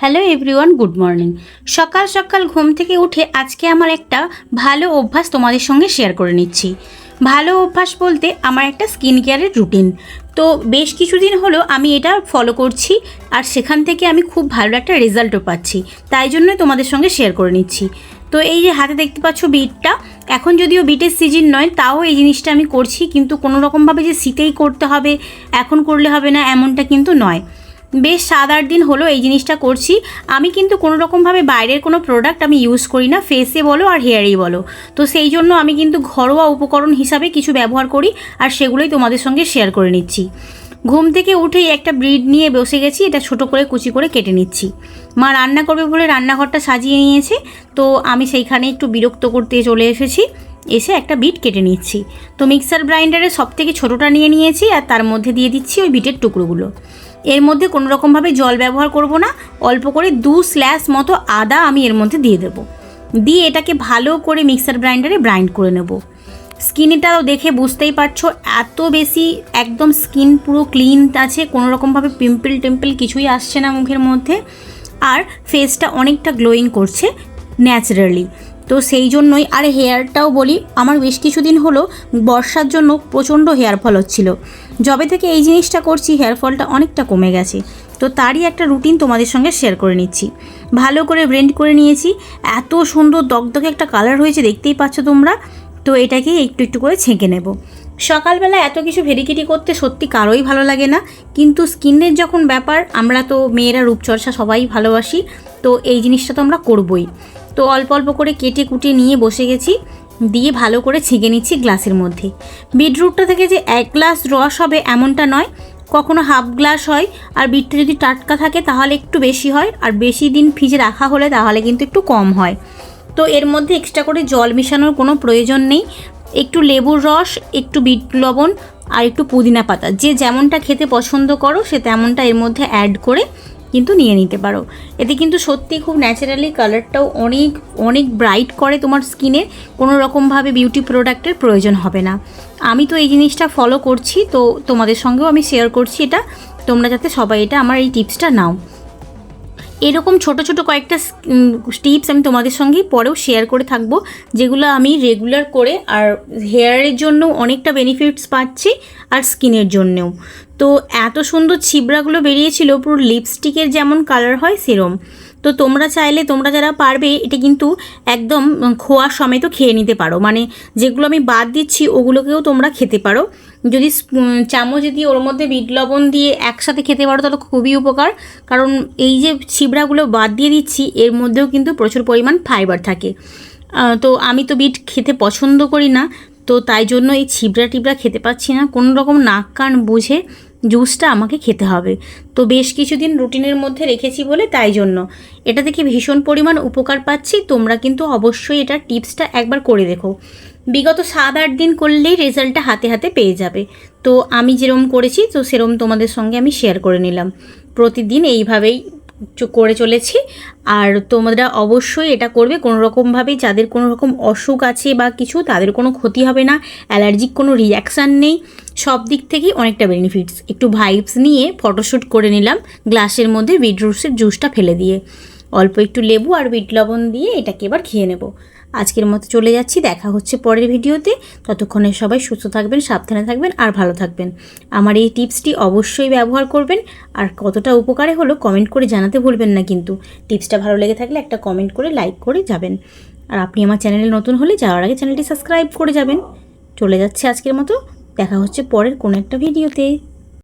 Hello everyone, good morning. সকাল সকাল ঘুম থেকে উঠে আজকে আমার একটা ভালো অভ্যাস তোমাদের সঙ্গে শেয়ার করে নিচ্ছি। ভালো অভ্যাস বলতে আমার একটা স্কিন কেয়ারের রুটিন। তো বেশ কিছুদিন হলো আমি এটা ফলো করছি আর সেখান থেকে আমি খুব ভালো একটা রেজাল্টও পাচ্ছি। তাই জন্যই তোমাদের সঙ্গে শেয়ার করে নিচ্ছি। তো এই যে হাতে দেখতে পাচ্ছ বিটটা এখন যদিও বিটের সিজন নয়, তাও এই জিনিসটা আমি করছি, কিন্তু কোনো রকমভাবে যে শীতেই করতে হবে, এখন করলে হবে না, এমনটা কিন্তু নয়। বেশ সাত আট দিন হলো এই জিনিসটা করছি। আমি কিন্তু কোনো রকমভাবে বাইরের কোনো প্রোডাক্ট আমি ইউজ করি না ফেসে বলো আর হেয়ারেই বলো। তো সেই জন্য আমি কিন্তু ঘরোয়া উপকরণ হিসাবে কিছু ব্যবহার করি আর সেগুলোই তোমাদের সঙ্গে শেয়ার করে নিচ্ছি। ঘুম থেকে উঠেই একটা ব্রিড নিয়ে বসে গেছি, এটা ছোট করে কুচি করে কেটে নিচ্ছি। মা রান্না করবে বলে রান্নাঘরটা সাজিয়ে নিয়েছে, তো আমি সেইখানে একটু বিরক্ত করতে চলে এসেছি। এসে একটা বিট কেটে নিচ্ছি। তো মিক্সার গ্রাইন্ডারে সব থেকে ছোটোটা নিয়ে নিয়েছি আর তার মধ্যে দিয়ে দিচ্ছি ওই বিটের টুকরোগুলো। এর মধ্যে কোনো রকমভাবে জল ব্যবহার করব না, অল্প করে দু স্ল্যাশ মতো আদা আমি এর মধ্যে দিয়ে দেবো। দিয়ে এটাকে ভালো করে মিক্সার গ্রাইন্ডারে ব্রাইন্ড করে নেব। স্কিনটাও দেখে বুঝতেই পারছ, এত বেশি একদম স্কিন পুরো ক্লিন আছে, কোনো রকমভাবে পিম্পল টেম্পল কিছুই আসছে না মুখের মধ্যে। আর ফেসটা অনেকটা গ্লোয়িং করছে ন্যাচারালি। তো সেই জন্যই আর হেয়ারটাও বলি, আমার বেশ কিছুদিন হলো বর্ষার জন্য প্রচণ্ড হেয়ার ফল হচ্ছিল। যবে থেকে এই জিনিসটা করছি, হেয়ার ফলটা অনেকটা কমে গেছে। তো তারই একটা রুটিন তোমাদের সঙ্গে শেয়ার করে নিচ্ছি। ভালো করে ব্লেন্ড করে নিয়েছি। এত সুন্দর দগদগে একটা কালার হয়েছে, দেখতেই পাচ্ছ তোমরা। তো এটাকে একটু একটু করে ছেঁকে নেব। সকালবেলা এত কিছু ভেরিকিটি করতে সত্যি কারোই ভালো লাগে না। কিন্তু স্কিনের যখন ব্যাপার, আমরা তো মেয়েরা রূপচর্চা সবাই ভালোবাসি। তো এই জিনিসটা তো আমরা করবই। তো অল্প অল্প করে কেটে কুটে নিয়ে বসে গেছি। দিয়ে ভালো করে ছেঁকে নিচ্ছি গ্লাসের মধ্যে। বিটরুটটা থেকে যে এক গ্লাস রস হবে এমনটা নয়, কখনো হাফ গ্লাস হয়। আর বিটটা যদি টাটকা থাকে তাহলে একটু বেশি হয়। আর বেশি দিন ফ্রিজে রাখা হলে তাহলে কিন্তু একটু কম হয়। তো এর মধ্যে এক্সট্রা করে জল মেশানোর কোনো প্রয়োজন নেই। একটু লেবুর রস, একটু বিট লবণ আর একটু পুদিনা পাতা। যে যেমনটা খেতে পছন্দ করো সে তেমনটা এর মধ্যে অ্যাড করে কিন্তু নিয়ে নিতে পারো। এতে কিন্তু সত্যি খুব ন্যাচারালি কালারটাও অনেক অনেক ব্রাইট করে তোমার স্কিনে কোনো রকমভাবে বিউটি প্রোডাক্টের প্রয়োজন হবে না। আমি তো এই জিনিসটা ফলো করছি, তো তোমাদের সঙ্গেও আমি শেয়ার করছি এটা। তোমরা যাতে সবাই এটা, আমার এই টিপসটা নাও। এরকম ছোট ছোট কয়েকটা টিপস আমি তোমাদের সঙ্গে পরেও শেয়ার করে থাকব, যেগুলো আমি রেগুলার করে আর হেয়ারের জন্য অনেকটা বেনিফিটস পাচ্ছি আর স্কিনের জন্যেও। তো এত সুন্দর ছিবড়াগুলো বেরিয়েছিল, পুরো লিপস্টিকের যেমন কালার হয়, সেরম। তো তোমরা চাইলে, তোমরা যারা পারবে, এটা কিন্তু একদম খোয়া সমেত খেয়ে নিতে পারো। মানে যেগুলো আমি বাদ দিচ্ছি, ওগুলোকেও তোমরা খেতে পারো। যদি চামচ দিয়ে ওর মধ্যে বিট লবণ দিয়ে একসাথে খেতে পারো, তাহলে খুবই উপকার। কারণ এই যে ছিবড়াগুলো বাদ দিয়ে দিচ্ছি, এর মধ্যেও কিন্তু প্রচুর পরিমাণ ফাইবার থাকে। তো আমি তো বিট খেতে পছন্দ করি না, তো তাই জন্য এই ছিবড়া টিবড়া খেতে পাচ্ছি না। কোনো রকম নাক কান বুঝে জুসটা আমাকে খেতে হবে। তো বেশ কিছুদিন রুটিনের মধ্যে রেখেছি বলে তাই জন্য। এটা দেখে ভীষণ পরিমাণ উপকার পাচ্ছি। তোমরা কিন্তু অবশ্যই এটা টিপসটা একবার করে দেখো। বিগত সাত আট দিন করলেই রেজাল্টটা হাতে হাতে পেয়ে যাবে। তো আমি যেরম করেছি, তো সেরম তোমাদের সঙ্গে আমি শেয়ার করে নিলাম। প্রতিদিন এইভাবেই করে চলেছি। আর তোমরা অবশ্যই এটা করবে কোনো রকমভাবে যাদের কোনো রকম অসুখ আছে বা কিছু, তাদের কোনো ক্ষতি হবে না, অ্যালার্জিক কোনো রিয়াকশান নেই। সব দিক থেকেই অনেকটা বেনিফিটস একটু ভাইবস নিয়ে ফটোশ্যুট করে নিলাম গ্লাসের মধ্যে বিটরুটসের জুসটা ফেলে দিয়ে। অল্প একটু লেবু আর বিট লবণ দিয়ে এটাকে এবার খেয়ে নেব। আজকের মতো চলে যাচ্ছি, দেখা হচ্ছে পরের ভিডিওতে। ততক্ষণে সবাই সুস্থ থাকবেন, সাবধানে থাকবেন আর ভালো থাকবেন। আমার এই টিপসটি অবশ্যই ব্যবহার করবেন আর কতটা উপকারে হলো কমেন্ট করে জানাতে ভুলবেন না কিন্তু। টিপসটা ভালো লেগে থাকলে একটা কমেন্ট করে লাইক করে যাবেন। আর আপনি আমার চ্যানেলে নতুন হলে যাওয়ার আগে চ্যানেলটি সাবস্ক্রাইব করে যাবেন। চলে যাচ্ছে আজকের মতো, দেখা হচ্ছে পরের কোনো একটা ভিডিওতে।